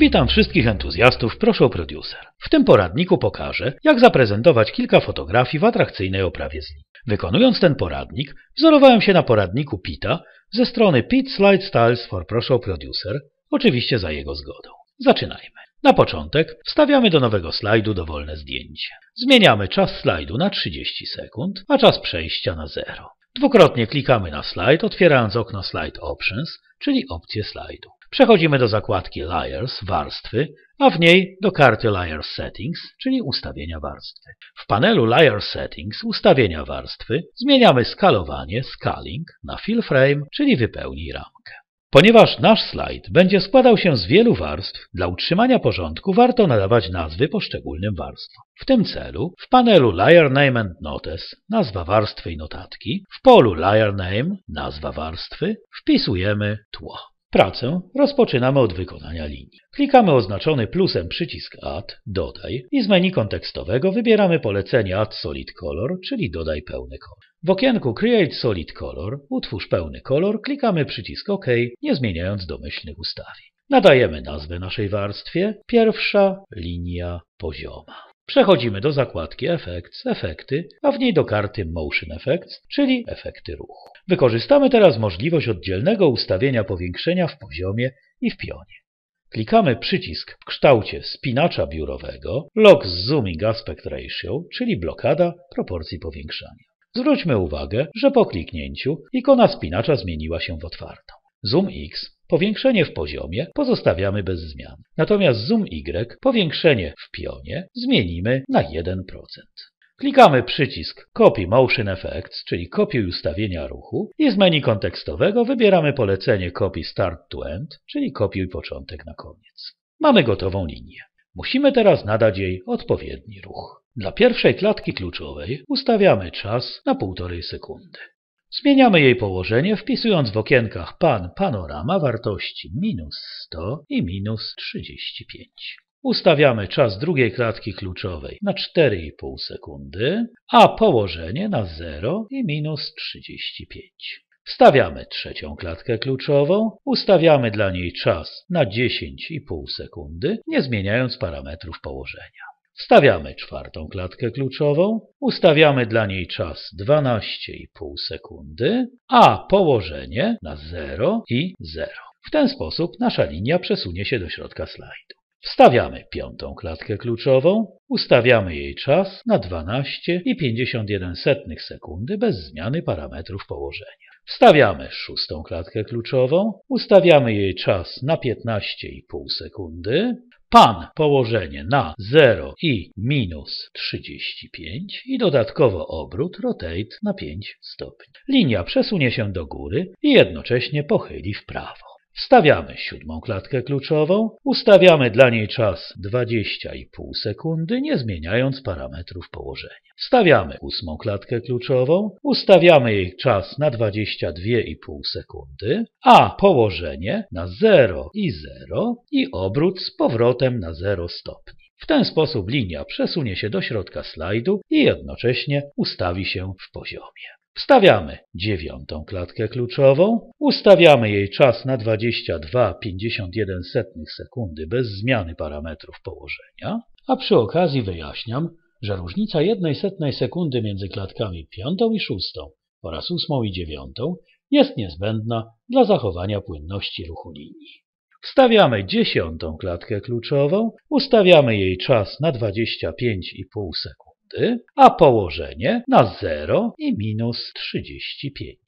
Witam wszystkich entuzjastów Proszę o Producer. W tym poradniku pokażę, jak zaprezentować kilka fotografii w atrakcyjnej oprawie z linii. Wykonując ten poradnik, wzorowałem się na poradniku Pita ze strony Pit Slide Styles for Proszę o Producer, oczywiście za jego zgodą. Zaczynajmy. Na początek wstawiamy do nowego slajdu dowolne zdjęcie. Zmieniamy czas slajdu na 30 sekund, a czas przejścia na 0. Dwukrotnie klikamy na slajd, otwierając okno Slide Options, czyli opcję slajdu. Przechodzimy do zakładki Layers, warstwy, a w niej do karty Layer Settings, czyli ustawienia warstwy. W panelu Layer Settings, ustawienia warstwy, zmieniamy skalowanie, scaling na Fill Frame, czyli wypełnij ramkę. Ponieważ nasz slajd będzie składał się z wielu warstw, dla utrzymania porządku warto nadawać nazwy poszczególnym warstwom. W tym celu w panelu Layer Name and Notes nazwa warstwy i notatki, w polu Layer Name nazwa warstwy wpisujemy tło. Pracę rozpoczynamy od wykonania linii. Klikamy oznaczony plusem przycisk Add, Dodaj i z menu kontekstowego wybieramy polecenie Add Solid Color, czyli Dodaj pełny kolor. W okienku Create Solid Color, utwórz pełny kolor, klikamy przycisk OK, nie zmieniając domyślnych ustawień. Nadajemy nazwę naszej warstwie, pierwsza linia pozioma. Przechodzimy do zakładki Effects, Efekty, a w niej do karty Motion Effects, czyli efekty ruchu. Wykorzystamy teraz możliwość oddzielnego ustawienia powiększenia w poziomie i w pionie. Klikamy przycisk w kształcie spinacza biurowego Lock Zooming Aspect Ratio, czyli blokada proporcji powiększania. Zwróćmy uwagę, że po kliknięciu ikona spinacza zmieniła się w otwartą. Zoom X Powiększenie w poziomie pozostawiamy bez zmian. Natomiast zoom Y, powiększenie w pionie, zmienimy na 1%. Klikamy przycisk Copy Motion Effects, czyli kopiuj ustawienia ruchu i z menu kontekstowego wybieramy polecenie Copy Start to End, czyli kopiuj początek na koniec. Mamy gotową linię. Musimy teraz nadać jej odpowiedni ruch. Dla pierwszej klatki kluczowej ustawiamy czas na 1,5 sekundy. Zmieniamy jej położenie wpisując w okienkach pan panorama wartości minus 100 i minus 35. Ustawiamy czas drugiej klatki kluczowej na 4,5 sekundy, a położenie na 0 i minus 35. Wstawiamy trzecią klatkę kluczową, ustawiamy dla niej czas na 10,5 sekundy, nie zmieniając parametrów położenia. Wstawiamy czwartą klatkę kluczową, ustawiamy dla niej czas 12,5 sekundy, a położenie na 0 i 0. W ten sposób nasza linia przesunie się do środka slajdu. Wstawiamy piątą klatkę kluczową, ustawiamy jej czas na 12,51 sekundy bez zmiany parametrów położenia. Wstawiamy szóstą klatkę kluczową, ustawiamy jej czas na 15,5 sekundy, pan położenie na 0 i minus 35 i dodatkowo obrót rotate na 5 stopni. Linia przesunie się do góry i jednocześnie pochyli w prawo. Wstawiamy siódmą klatkę kluczową, ustawiamy dla niej czas 20,5 sekundy, nie zmieniając parametrów położenia. Wstawiamy ósmą klatkę kluczową, ustawiamy jej czas na 22,5 sekundy, a położenie na 0 i 0 i obrót z powrotem na 0 stopni. W ten sposób linia przesunie się do środka slajdu i jednocześnie ustawi się w poziomie. Wstawiamy dziewiątą klatkę kluczową, ustawiamy jej czas na 22,51 sekundy bez zmiany parametrów położenia, a przy okazji wyjaśniam, że różnica 1 setnej sekundy między klatkami piątą i szóstą oraz ósmą i dziewiątą jest niezbędna dla zachowania płynności ruchu linii. Wstawiamy dziesiątą klatkę kluczową, ustawiamy jej czas na 25,5 sekundy a położenie na 0 i minus 35.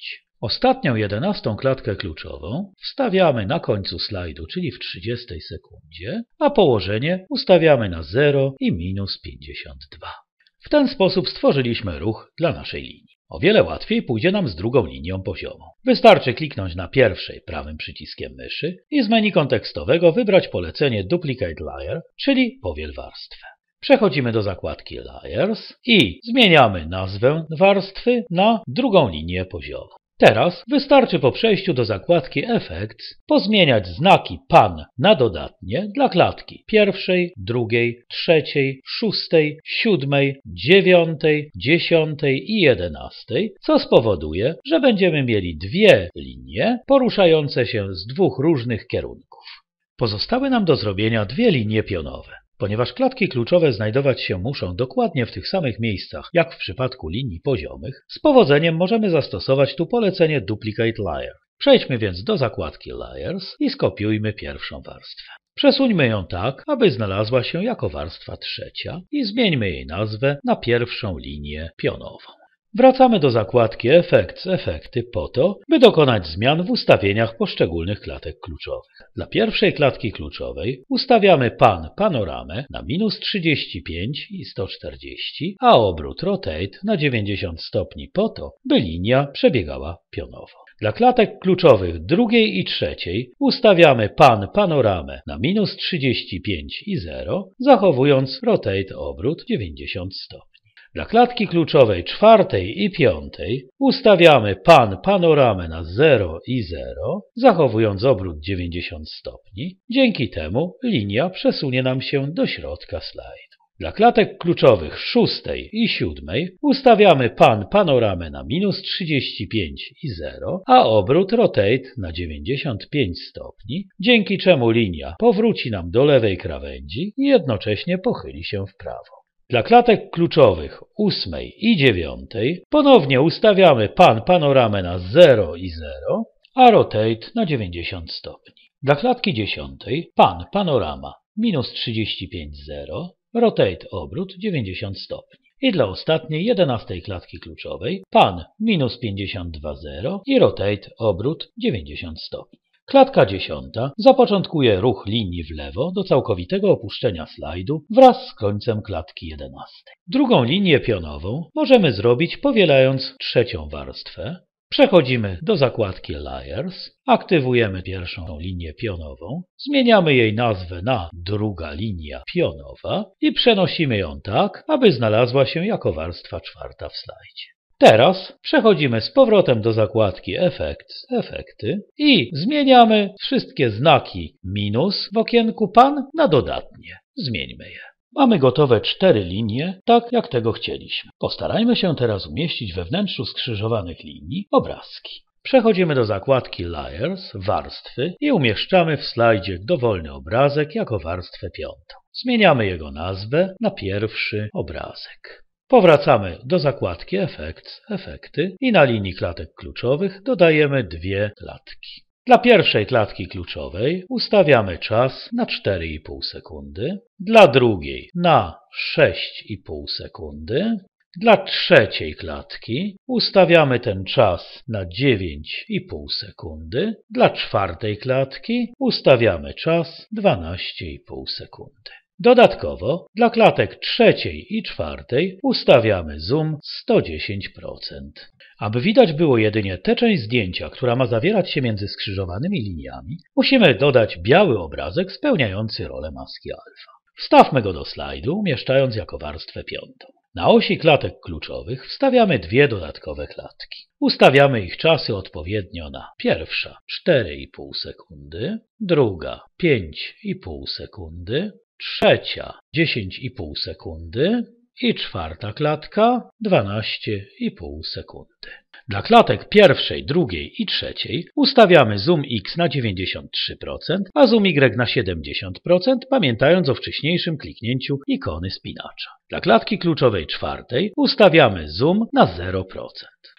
Ostatnią jedenastą klatkę kluczową wstawiamy na końcu slajdu, czyli w 30 sekundzie, a położenie ustawiamy na 0 i minus 52. W ten sposób stworzyliśmy ruch dla naszej linii. O wiele łatwiej pójdzie nam z drugą linią poziomą. Wystarczy kliknąć na pierwszej prawym przyciskiem myszy i z menu kontekstowego wybrać polecenie Duplicate Layer, czyli powiel warstwę. Przechodzimy do zakładki Layers i zmieniamy nazwę warstwy na drugą linię poziomą. Teraz wystarczy po przejściu do zakładki Effects pozmieniać znaki PAN na dodatnie dla klatki pierwszej, drugiej, trzeciej, szóstej, siódmej, dziewiątej, dziesiątej i jedenastej, co spowoduje, że będziemy mieli dwie linie poruszające się z dwóch różnych kierunków. Pozostały nam do zrobienia dwie linie pionowe. Ponieważ klatki kluczowe znajdować się muszą dokładnie w tych samych miejscach jak w przypadku linii poziomych, z powodzeniem możemy zastosować tu polecenie Duplicate Layer. Przejdźmy więc do zakładki Layers i skopiujmy pierwszą warstwę. Przesuńmy ją tak, aby znalazła się jako warstwa trzecia i zmieńmy jej nazwę na pierwszą linię pionową. Wracamy do zakładki Effects, efekty po to, by dokonać zmian w ustawieniach poszczególnych klatek kluczowych. Dla pierwszej klatki kluczowej ustawiamy pan panoramę na minus 35 i 140, a obrót rotate na 90 stopni po to, by linia przebiegała pionowo. Dla klatek kluczowych drugiej i trzeciej ustawiamy pan panoramę na minus 35 i 0, zachowując rotate obrót 90 stopni. Dla klatki kluczowej czwartej i piątej ustawiamy pan panoramę na 0 i 0, zachowując obrót 90 stopni. Dzięki temu linia przesunie nam się do środka slajdu. Dla klatek kluczowych szóstej i siódmej ustawiamy pan panoramę na minus 35 i 0, a obrót rotate na 95 stopni, dzięki czemu linia powróci nam do lewej krawędzi i jednocześnie pochyli się w prawo. Dla klatek kluczowych ósmej i dziewiątej ponownie ustawiamy pan panoramę na 0 i 0, a rotate na 90 stopni. Dla klatki dziesiątej pan panorama minus 35 0, rotate obrót 90 stopni. I dla ostatniej jedenastej klatki kluczowej pan minus 52 0 i rotate obrót 90 stopni. Klatka dziesiąta zapoczątkuje ruch linii w lewo do całkowitego opuszczenia slajdu wraz z końcem klatki jedenastej. Drugą linię pionową możemy zrobić powielając trzecią warstwę. Przechodzimy do zakładki Layers, aktywujemy pierwszą linię pionową, zmieniamy jej nazwę na druga linia pionowa i przenosimy ją tak, aby znalazła się jako warstwa czwarta w slajdzie. Teraz przechodzimy z powrotem do zakładki Effects, efekty i zmieniamy wszystkie znaki minus w okienku pan na dodatnie. Zmieńmy je. Mamy gotowe cztery linie, tak jak tego chcieliśmy. Postarajmy się teraz umieścić we wnętrzu skrzyżowanych linii obrazki. Przechodzimy do zakładki Layers, warstwy i umieszczamy w slajdzie dowolny obrazek jako warstwę piątą. Zmieniamy jego nazwę na pierwszy obrazek. Powracamy do zakładki Effects, efekty i na linii klatek kluczowych dodajemy dwie klatki. Dla pierwszej klatki kluczowej ustawiamy czas na 4,5 sekundy, dla drugiej na 6,5 sekundy, dla trzeciej klatki ustawiamy ten czas na 9,5 sekundy, dla czwartej klatki ustawiamy czas 12,5 sekundy. Dodatkowo dla klatek trzeciej i czwartej ustawiamy zoom 110%. Aby widać było jedynie tę część zdjęcia, która ma zawierać się między skrzyżowanymi liniami, musimy dodać biały obrazek spełniający rolę maski alfa. Wstawmy go do slajdu, umieszczając jako warstwę piątą. Na osi klatek kluczowych wstawiamy dwie dodatkowe klatki. Ustawiamy ich czasy odpowiednio na pierwsza 4,5 sekundy, druga 5,5 sekundy, trzecia 10,5 sekundy i czwarta klatka 12,5 sekundy. Dla klatek pierwszej, drugiej i trzeciej ustawiamy zoom x na 93%, a zoom y na 70%, pamiętając o wcześniejszym kliknięciu ikony spinacza. Dla klatki kluczowej czwartej ustawiamy zoom na 0%.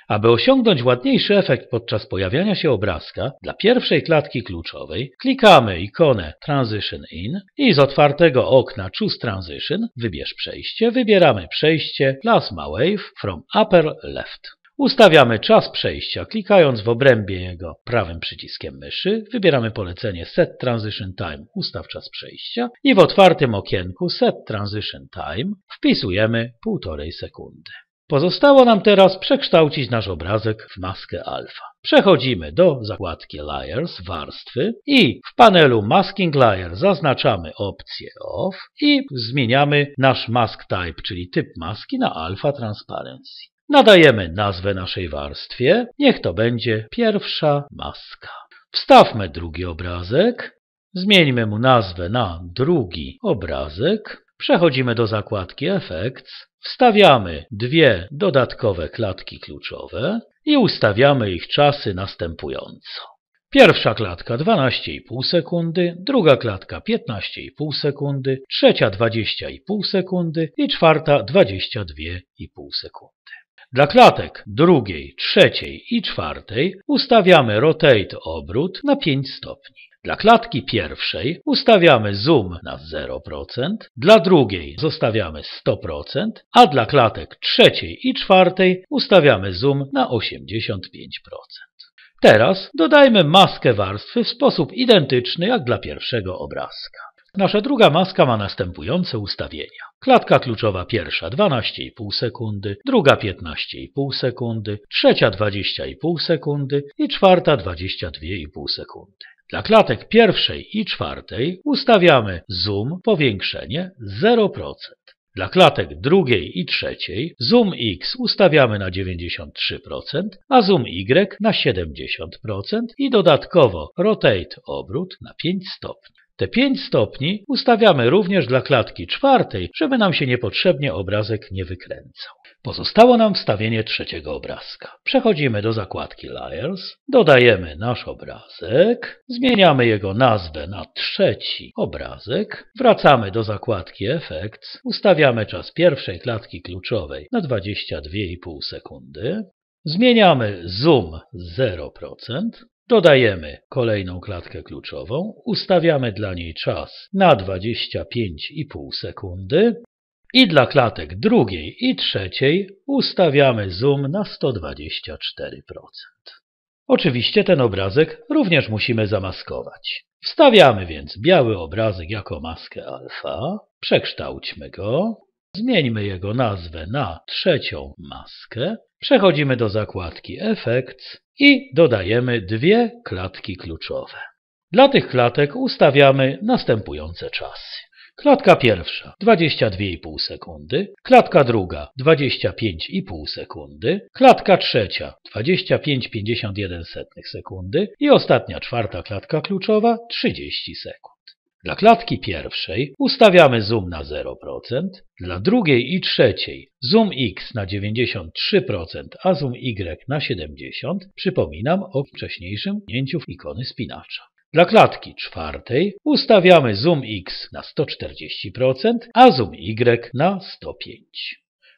Aby osiągnąć ładniejszy efekt podczas pojawiania się obrazka, dla pierwszej klatki kluczowej klikamy ikonę Transition In i z otwartego okna Choose Transition wybierz przejście, wybieramy przejście Plasma Wave from Upper Left. Ustawiamy czas przejścia, klikając w obrębie jego prawym przyciskiem myszy, wybieramy polecenie Set Transition Time, ustaw czas przejścia i w otwartym okienku Set Transition Time wpisujemy 1,5 sekundy. Pozostało nam teraz przekształcić nasz obrazek w maskę alfa. Przechodzimy do zakładki Layers, warstwy i w panelu Masking Layer zaznaczamy opcję Off i zmieniamy nasz Mask Type, czyli typ maski na Alpha Transparency. Nadajemy nazwę naszej warstwie, niech to będzie pierwsza maska. Wstawmy drugi obrazek, zmieńmy mu nazwę na drugi obrazek, przechodzimy do zakładki Effects, Wstawiamy dwie dodatkowe klatki kluczowe i ustawiamy ich czasy następująco. Pierwsza klatka 12,5 sekundy, druga klatka 15,5 sekundy, trzecia 20,5 sekundy i czwarta 22,5 sekundy. Dla klatek drugiej, trzeciej i czwartej ustawiamy rotate obrót na 5 stopni. Dla klatki pierwszej ustawiamy zoom na 0%, dla drugiej zostawiamy 100%, a dla klatek trzeciej i czwartej ustawiamy zoom na 85%. Teraz dodajmy maskę warstwy w sposób identyczny jak dla pierwszego obrazka. Nasza druga maska ma następujące ustawienia. Klatka kluczowa pierwsza 12,5 sekundy, druga 15,5 sekundy, trzecia 20,5 sekundy i czwarta 22,5 sekundy. Dla klatek pierwszej i czwartej ustawiamy zoom, powiększenie 0%. Dla klatek drugiej i trzeciej zoom X ustawiamy na 93%, a zoom Y na 70% i dodatkowo rotate obrót na 5 stopni. Te 5 stopni ustawiamy również dla klatki czwartej, żeby nam się niepotrzebnie obrazek nie wykręcał. Pozostało nam wstawienie trzeciego obrazka. Przechodzimy do zakładki Layers, dodajemy nasz obrazek, zmieniamy jego nazwę na trzeci obrazek, wracamy do zakładki Effects, ustawiamy czas pierwszej klatki kluczowej na 22,5 sekundy, zmieniamy zoom 0%, Dodajemy kolejną klatkę kluczową, ustawiamy dla niej czas na 25,5 sekundy i dla klatek drugiej i trzeciej ustawiamy zoom na 124%. Oczywiście ten obrazek również musimy zamaskować. Wstawiamy więc biały obrazek jako maskę alfa, przekształćmy go, zmieńmy jego nazwę na trzecią maskę, przechodzimy do zakładki Effects i dodajemy dwie klatki kluczowe. Dla tych klatek ustawiamy następujące czasy. Klatka pierwsza 22,5 sekundy, klatka druga 25,5 sekundy, klatka trzecia 25,51 sekundy i ostatnia czwarta klatka kluczowa 30 sekund. Dla klatki pierwszej ustawiamy zoom na 0%, dla drugiej i trzeciej zoom X na 93%, a zoom Y na 70%. Przypominam o wcześniejszym wnięciu w ikony spinacza. Dla klatki czwartej ustawiamy zoom X na 140%, a zoom Y na 105%.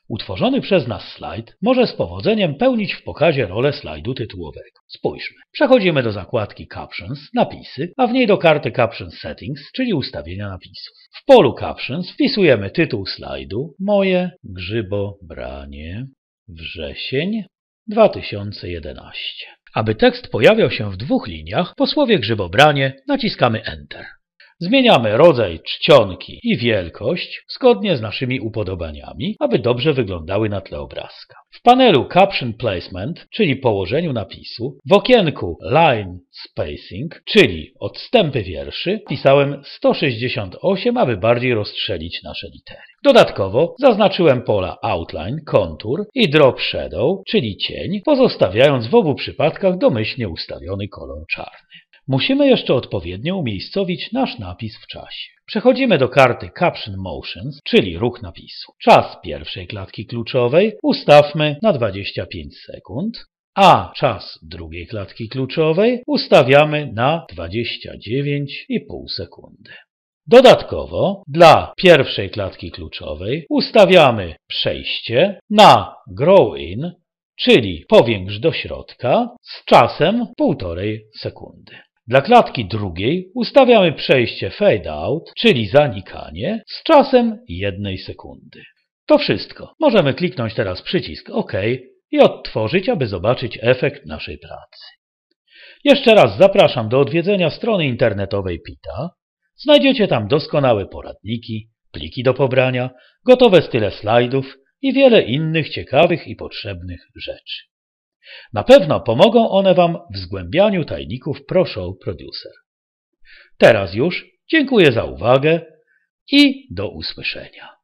Utworzony przez nas slajd może z powodzeniem pełnić w pokazie rolę slajdu tytułowego. Spójrzmy. Przechodzimy do zakładki Captions, napisy, a w niej do karty Captions Settings, czyli ustawienia napisów. W polu Captions wpisujemy tytuł slajdu Moje grzybobranie wrzesień 2011. Aby tekst pojawiał się w dwóch liniach, po słowie grzybobranie naciskamy Enter. Zmieniamy rodzaj czcionki i wielkość zgodnie z naszymi upodobaniami, aby dobrze wyglądały na tle obrazka. W panelu Caption Placement, czyli położeniu napisu, w okienku Line Spacing, czyli odstępy wierszy, wpisałem 168, aby bardziej rozstrzelić nasze litery. Dodatkowo zaznaczyłem pola Outline, Contour i Drop Shadow, czyli cień, pozostawiając w obu przypadkach domyślnie ustawiony kolor czarny. Musimy jeszcze odpowiednio umiejscowić nasz napis w czasie. Przechodzimy do karty Caption Motions, czyli ruch napisu. Czas pierwszej klatki kluczowej ustawmy na 25 sekund, a czas drugiej klatki kluczowej ustawiamy na 29,5 sekundy. Dodatkowo dla pierwszej klatki kluczowej ustawiamy przejście na Grow In, czyli powiększ do środka z czasem 1,5 sekundy. Dla klatki drugiej ustawiamy przejście fade out, czyli zanikanie, z czasem jednej sekundy. To wszystko. Możemy kliknąć teraz przycisk OK i odtworzyć, aby zobaczyć efekt naszej pracy. Jeszcze raz zapraszam do odwiedzenia strony internetowej PITA. Znajdziecie tam doskonałe poradniki, pliki do pobrania, gotowe style slajdów i wiele innych ciekawych i potrzebnych rzeczy. Na pewno pomogą one Wam w zgłębianiu tajników ProShow Producer. Teraz już dziękuję za uwagę i do usłyszenia.